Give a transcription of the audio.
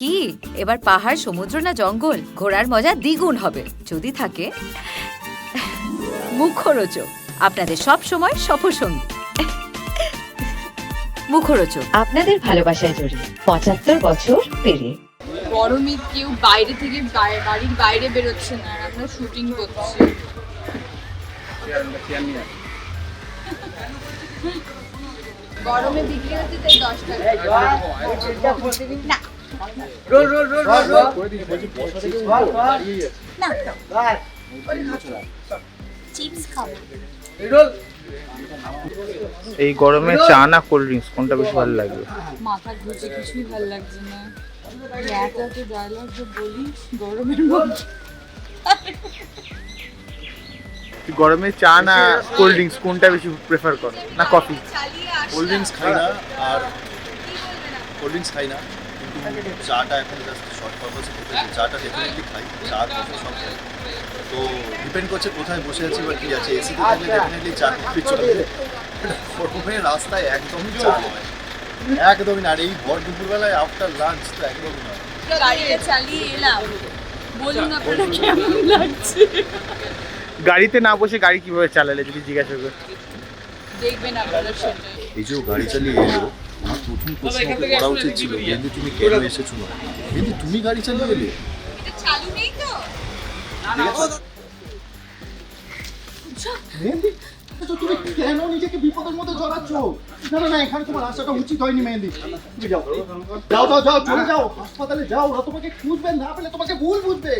কি? এবার পাহাড় সমুদ্র না জঙ্গল? ঘোরার মজা দ্বিগুণ হবে। যদি থাকে মুখরোচক। আপনাদের সব সময় সফরসঙ্গী মুখরোচক। আপনাদের ভালোবাসায় জড়িয়ে পঁচাত্তর বছর পেরিয়ে। গরমে কেউ বাইরে থেকে বাড়ির বাইরে বেরোচ্ছে না আর আমরা শুটিং করছি। গরমে বিক্রি হচ্ছে তাই দশ টাকা না। চিপস খাব এই গরমে চা না কোল্ড ড্রিঙ্কস কোনটা বেশি ভালো লাগবে? মাথা ঘুরছে কিছুই ভালো লাগছে না। এত এত ডায়লগ যে বলি গরমের মধ্যে। গরমে চা না কোল্ড ড্রিঙ্কস কোনটা বেশি প্রেফার করো? না কফি? কোল্ড ড্রিঙ্কস খাই না আর কোল্ড ড্রিঙ্কস খাই না। চাটা এখন জাস্ট শর্ট পারপাসে খেতে চাটা ডেফিনেটলি খাই চা কফি সব খাই। তো ডিপেন্ড করছে কোথায় বসে আছি বা কি আছে। এসিতে থাকলে ডেফিনেটলি চা কফি গরমে রাস্তায় একদমই চা নয় একদমই না। আর এই ভর দুপুরবেলায় আফটার লাঞ্চ তো একদমই নয় চালিয়ে এলাম। বলুন আপনারা কেমন লাগছে? গাড়িতে না বসে গাড়ি কীভাবে চালালে যদি জিজ্ঞাসা করি দেখবেন আপনারা সেটাই এই যে গাড়ি চালিয়ে এলো প্রথম প্রশ্ন করা উচিত ছিল কিন্তু তুমি কেন এসেছ না? কিন্তু তুমি গাড়ি চালিয়ে এটা চালু নেই তো। মেহেন্দি তো তুমি কেন নিজেকে বিপদের মধ্যে জড়াচ্ছ? না না না এখানে তোমার আসাটা উচিত হয়নি মেহেন্দি। তুমি যাও। যাও যাও যাও চলে যাও। হাসপাতালে যাও ওরা তোমাকে খুঁজবে না পেলে তোমাকে ভুল বুঝবে।